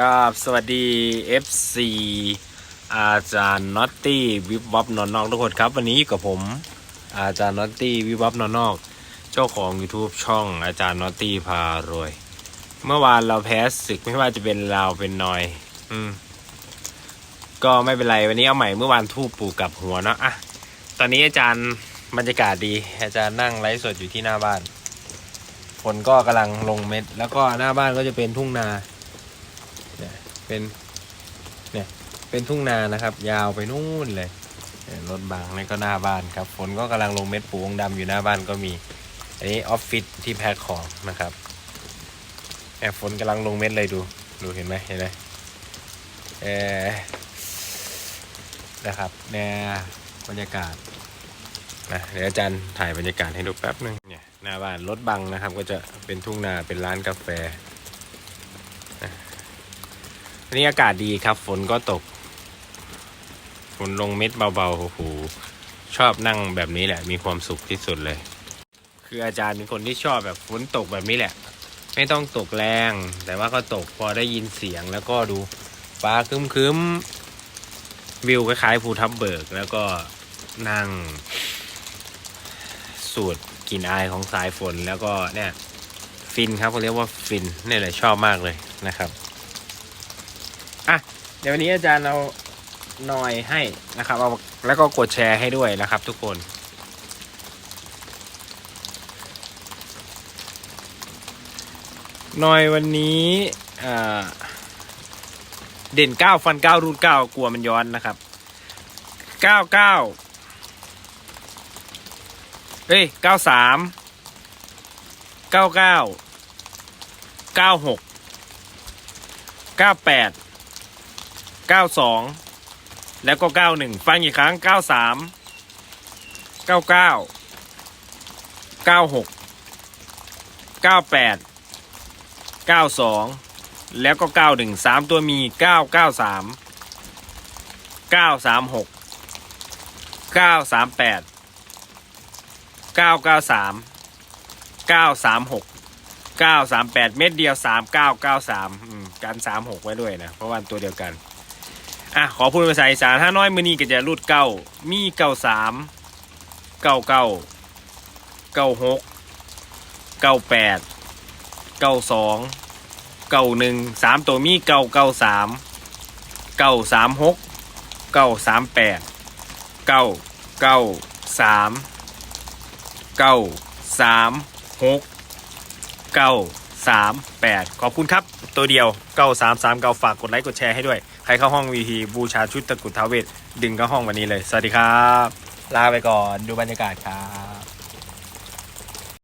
กับสวัสดี FC อาจารย์น็อตตี้วิบวับนอนนอกทุกคนครับ วันนี้อยู่กับผมอาจารย์น็อตตี้วิบวับนอนนอก เจ้าของ YouTube ช่องอาจารย์น็อตตี้พารวย เมื่อวานเราแพ้ศึกไม่ว่าจะเป็นเราวเป็นนอย อืม ก็ไม่เป็นไรวันนี้เอาใหม่เมื่อวานทูบปลูกกับหัวเนาะอะตอนนี้อาจารย์บรรยากาศดี อาจารย์นั่งไลฟ์สดอยู่ที่หน้าบ้านฝนก็กำลังลงเม็ด แล้วก็หน้าบ้านก็จะเป็นทุ่งนา เนี่ยเป็นเนี่ยเป็นทุ่งนานะครับ ยาวไปนู่นเลยรถบังนี่ก็หน้าบ้านครับฝนก็กำลังลงเม็ดปูองดำอยู่หน้าบ้านก็มี อันนี้ออฟฟิศที่แพ็คของนะครับแอบฝนกำลังลงเม็ดเลยดูดูเห็นไหมเห็นไหมเออนะครับเนี่ยบรรยากาศนะเดี๋ยวอาจารย์ถ่ายบรรยากาศให้ดูแป๊บนึงเนี่ยหน้าบ้านรถบังนะครับ ก็จะเป็นทุ่งนาเป็นร้านกาแฟ วันนี้อากาศดีครับ ฝนก็ตก ฝนลงเม็ดเบาๆโอ้โหชอบนั่งแบบนี้แหละ มีความสุขที่สุดเลย คืออาจารย์เป็นคนที่ชอบแบบฝนตกแบบนี้แหละ ไม่ต้องตกแรง แต่ว่าก็ตกพอได้ยินเสียงแล้วก็ดูฟ้าคึ้มๆวิวคล้ายๆภูทับเบิก แล้วก็นั่ง สูดกลิ่นอายของสายฝนแล้วก็เนี่ย ฟินครับเขาเรียกว่าฟินนี่แหละชอบมากเลยนะครับ อะเดี๋ยววันนี้อาจารย์เราหน่อยให้นะครับเอาแล้วก็กดแชร์ให้ด้วยนะครับ ทุกคนหน่อยวันนี้เด่นเก้าฟันเก้ารูดเก้ากลัวมันย้อนนะครับเก้าเก้าเฮ้ยเก้าสามเก้าเก้าเก้าหกเก้าแปด เก้าสองแล้วก็เก้าหนึ่งฟังอีกครั้งเก้าสามเก้าเก้าเก้าหกเก้าแปดเก้าสองแล้วก็เก้าหนึ่งสามตัวมีเก้าเก้าสามเก้าสามหกเก้าสามแปดเก้าเก้าสามเก้าสามหกเก้าสามแปดเม็ดเดียวสามเก้าเก้าสามกันสามหกไว้ด้วยนะ เพราะว่าตัวเดียวกัน อะขอพูดภาษาอีสานถ้าน้อยมือนี้ก็จะรูดเก้ามีเก้าสามเก้าเก้าเก้าหกเก้าแปดเก้าสองเก้าหนึ่งสามตัวมีเก้าเก้าสามเก้าสามหกเก้าสามแปดเก้าเก้าสามเก้าสามหกเก้าสามแปดขอบคุณครับ ตัวเดียวเก้าสามสามเก้าฝากกดไลค์กดแชร์ให้ด้วย ใครเข้าห้องวีทีบูชาชุดตะกุดท้าเวทดึงเข้าห้องวันนี้เลย สวัสดีครับ ลาไปก่อนดูบรรยากาศครับ